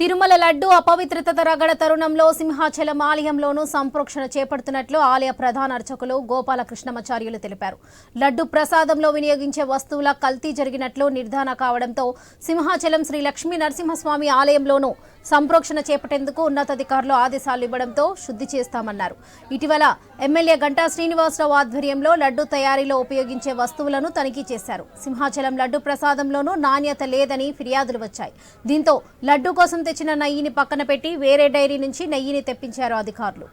తిరుమల లడ్డు అపవిత్రత రగడ తరుణంలో సింహాచలం ఆలయంలోనూ సంప్రోక్షణ చేపడుతున్నట్లు ఆలయ ప్రధాన అర్చకులు గోపాలకృష్ణమాచార్యులు తెలిపారు. లడ్డు ప్రసాదంలో వినియోగించే వస్తువుల కల్తీ జరిగినట్లు నిర్ధారణ కావడంతో సింహాచలం శ్రీ లక్ష్మీ నరసింహస్వామి ఆలయంలోనూ సంప్రోక్షణ చేపట్టేందుకు ఉన్నతాధికారులు ఆదేశాలు ఇవ్వడంతో శుద్ధి చేస్తామన్నారు. ఇటీవల ఎమ్మెల్యే గంటా శ్రీనివాసరావు ఆధ్వర్యంలో లడ్డు తయారీలో ఉపయోగించే వస్తువులను తనిఖీ చేశారు. సింహాచలం లడ్డు ప్రసాదంలోనూ నాణ్యత లేదని ఫిర్యాదులు వచ్చాయి. దీంతో లడ్డు కోసం తెచ్చిన నెయ్యిని పక్కన పెట్టి వేరే డైరీ నుంచి నెయ్యిని తెప్పించారు అధికారులు.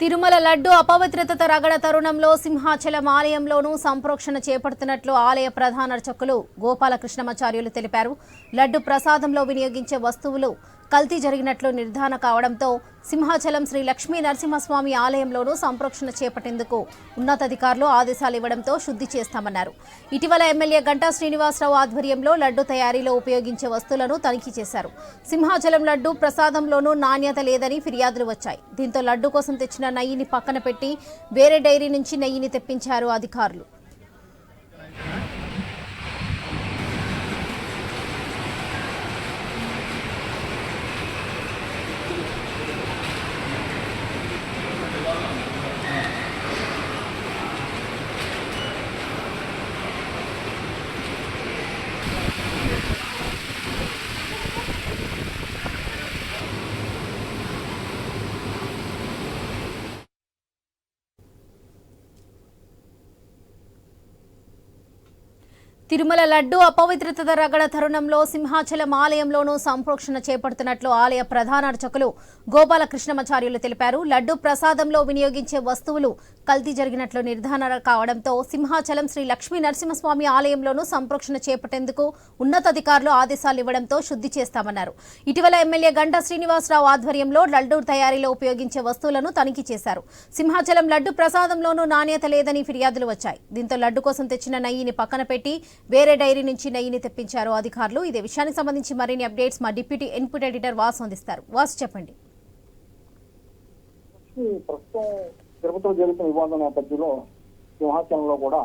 తిరుమల లడ్డు అపవిత్రత రగడ తరుణంలో సింహాచలం ఆలయంలోనూ సంప్రోక్షణ చేపడుతున్నట్లు ఆలయ ప్రధాన అర్చకులు గోపాలకృష్ణమాచార్యులు తెలిపారు. లడ్డు ప్రసాదంలో వినియోగించే వస్తువులు కల్తీ జరిగినట్లు నిర్ధారణ కావడంతో సింహాచలం శ్రీ లక్ష్మీ నరసింహస్వామి ఆలయంలోనూ సంప్రోక్షణ చేపట్టేందుకు ఉన్నతాధికారులు ఆదేశాలు ఇవ్వడంతో శుద్ధి చేస్తామన్నారు. ఇటీవల ఎమ్మెల్యే గంటా శ్రీనివాసరావు ఆధ్వర్యంలో లడ్డు తయారీలో ఉపయోగించే వస్తువులను తనిఖీ చేశారు. సింహాచలం లడ్డు ప్రసాదంలోనూ నాణ్యత లేదని ఫిర్యాదులు వచ్చాయి. దీంతో లడ్డు కోసం తెచ్చిన నెయ్యిని పక్కన పెట్టి వేరే డైరీ నుంచి నెయ్యిని తెప్పించారు అధికారులు. తిరుమల లడ్డు అపవిత్రత రగడ తరుణంలో సింహాచలం ఆలయంలోనూ సంప్రోక్షణ చేపడుతున్నట్లు ఆలయ ప్రధాన అర్చకులు గోపాలకృష్ణమాచార్యులు తెలిపారు. లడ్డు ప్రసాదంలో వినియోగించే వస్తువులు కల్తీ జరిగినట్లు నిర్ధారణ కావడంతో సింహాచలం శ్రీ లక్ష్మీ నరసింహస్వామి ఆలయంలోనూ సంప్రోక్షణ చేపట్టేందుకు ఉన్నతాధికారులు ఆదేశాలు ఇవ్వడంతో శుద్ధి చేస్తామన్నారు. ఇటీవల ఎమ్మెల్యే గంటా శ్రీనివాసరావు ఆధ్వర్యంలో లడ్డు తయారీలో ఉపయోగించే వస్తువులను తనిఖీ చేశారు. సింహాచలం లడ్డు ప్రసాదంలోనూ నాణ్యత లేదని ఫిర్యాదులు వచ్చాయి. దీంతో లడ్డు కోసం తెచ్చిన నయ్యిని పక్కన పెట్టి వేరే డైరీ నుంచి నెయ్యిని తెప్పించారు అధికారులు. ఇదే విషయానికి సంబంధించి మరిన్ని అప్డేట్స్ మా డిప్యూటీ ఇన్పుట్ ఎడిటర్ వాసు అందిస్తారు. వాసు చెప్పండి. ప్రస్తుతం తిరుపతిలో జరుగుతున్న వివాదం నేపథ్యంలో సింహాచలంలో కూడా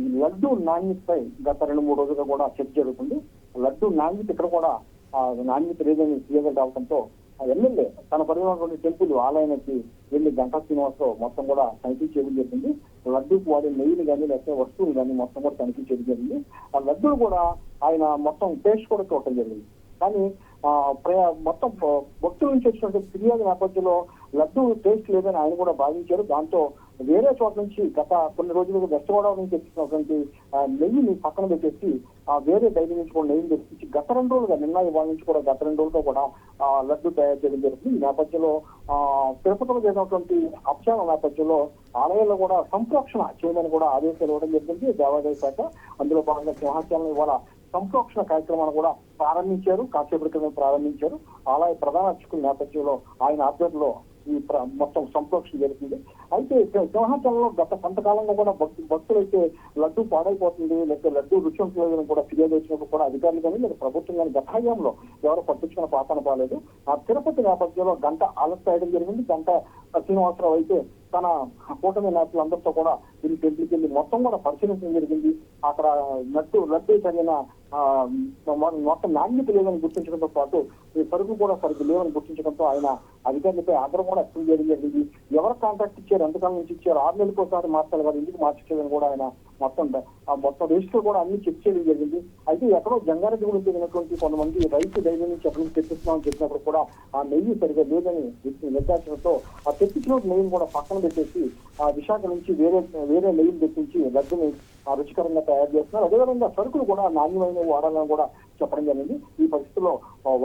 ఈ లడ్డు నాణ్యతపై గత రెండు మూడు రోజులుగా కూడా చర్చ జరుగుతుంది. లడ్డు నాణ్యత ఇక్కడ కూడా నాణ్యత లేదని క్లియర్ కావడంతో ఎమ్మెల్యే తన పరిధిలోని టెంపుల్ ఆలయానికి వెళ్ళి గంటా శ్రీనివాసరావు మొత్తం కూడా తనిఖీ చేయడం జరిగింది. లడ్డూకు వాడే నెయ్యిని కానీ లేకపోతే వస్తువులు కానీ మొత్తం కూడా తనిఖీ చేయడం జరిగింది. ఆ లడ్డూలు కూడా ఆయన మొత్తం టేస్ట్ కూడా చూడటం జరిగింది. కానీ ఆ ప్రయా మొత్తం భక్తుల నుంచి వచ్చినటువంటి ఫిర్యాదు నేపథ్యంలో లడ్డూ టేస్ట్ లేదని ఆయన కూడా భావించారు. దాంతో వేరే చోట నుంచి గత కొన్ని రోజులుగా వెస్ట్ గోదావరి నుంచి వచ్చినటువంటి నెయ్యిని పక్కన పెట్టేసి ఆ వేరే డైరీ నుంచి కూడా నెయ్యిని తెప్పించి గత రెండు రోజులుగా నిన్న ఇవాళ నుంచి కూడా గత రెండు రోజులతో కూడా ఆ లడ్డు తయారు చేయడం జరుగుతుంది ఈ నేపథ్యంలో ఆ తిరుపతిలో చేసినటువంటి అంశాల నేపథ్యంలో ఆలయాల్లో కూడా సంప్రోక్షణ చేయమని కూడా ఆదేశాలు ఇవ్వడం జరిగింది. దేవాదాయ శాఖ అందులో భాగంగా సింహాచలం ఇవాళ సంప్రోక్షణ కార్యక్రమాన్ని కూడా ప్రారంభించారు. కాసేపటి క్రితం ప్రారంభించారు. ఆలయ ప్రధాన అర్చకుల నేపథ్యంలో ఆయన ఆధ్వర్యంలో మొత్తం సంప్రోక్షణ జరుగుతుంది. అయితే సింహాచలంలో గత కొంతకాలంగా కూడా భక్తు భక్తులైతే లడ్డు పాడైపోతుంది లేకపోతే లడ్డు రుచి ఉంటుందని కూడా ఫిర్యాదు వచ్చినప్పుడు కూడా అధికారులు కానీ లేదా ప్రభుత్వం కానీ గతాయంలో ఎవరు పట్టించుకున్న పాతన బాలేదు ఆ తిరుపతి నేపథ్యంలో గంట ఆలస్యం జరిగింది. గంట శ్రీనివాసరావు అయితే తన కూటమి నేతలందరితో కూడా వీళ్ళు టెంపుల్కి వెళ్ళి మొత్తం కూడా పరిశీలించడం జరిగింది. అక్కడ నట్టు లడ్డు తగిన ఆ, మొత్తం నాణ్యత లేదని గుర్తించడంతో పాటు ఈ సరుకు కూడా సరుకు లేవని గుర్తించడంతో ఆయన అధికారులపై ఆగ్రహం కూడా వ్యక్తం చేయడం జరిగింది. ఎవరు కాంట్రాక్ట్ ఇచ్చారు? ఎంతకాలం నుంచి ఇచ్చారు? ఆరు నెలలకు ఒకసారి మార్చాలి కదా ఎందుకు మార్చలేదని కూడా ఆయన మొత్తం ఆ మొత్తం రిజిస్టర్ కూడా అన్ని చెక్ చేయడం జరిగింది. అయితే ఎక్కడో జంగారెడ్డి గురించి చెందినటువంటి కొంతమంది రైతు డైరీ నుంచి ఎక్కడి నుంచి తెప్పిస్తున్నామని చెప్పినప్పుడు కూడా ఆ నెయ్యి సరిగా లేదని నిర్ధారించడంతో ఆ తెప్పించిన నెయ్యిని కూడా పక్కన పెట్టేసి ఆ విశాఖ నుంచి వేరే వేరే నెయ్యిని తెప్పించి లడ్డుని రుచికరంగా తయారు చేస్తున్నారు. అదేవిధంగా సరుకులు కూడా నాణ్యమైన వాడాలని కూడా చెప్పడం జరిగింది. ఈ పరిస్థితిలో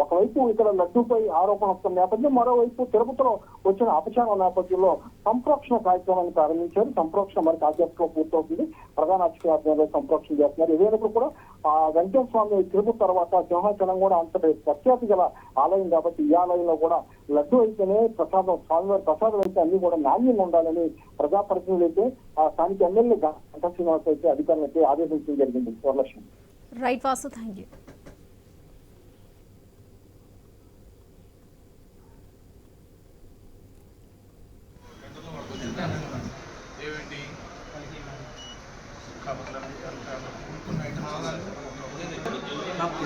ఒకవైపు ఇక్కడ లడ్డూపై ఆరోపణ వస్తున్న నేపథ్యం మరోవైపు తిరుపతిలో వచ్చిన అపచారం నేపథ్యంలో సంప్రోక్షణ కార్యక్రమాన్ని ప్రారంభించారు. సంప్రోక్షణ మరి కాసేపులో పూర్తవుతుంది. ప్రధాన అర్చక ఆధ్వర్యంలో సంప్రోక్షణ చేస్తున్నారు. ఇదేనప్పుడు కూడా ఆ వెంకటేశ్వర స్వామి తిరుపతి తర్వాత సింహాచలం కూడా అంతటి ప్రఖ్యాతి గల ఆలయం కాబట్టి ఈ ఆలయంలో కూడా లడ్డు అయితేనే ప్రసాదం స్వామివారి ప్రసాదం అయితే అన్ని కూడా నాణ్యంగా ఉండాలని ప్రజాప్రతినిధులు అయితే ఆ స్థానిక ఎమ్మెల్యే గంటా శ్రీనివాస్ అయితే అధికారులైతే ఆదేశించడం జరిగింది. Varalakshmi right Vasu thank you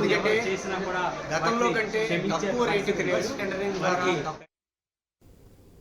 ఎందుకంటే గతంలో కంటే తక్కువ టెండరింగ్ ద్వారా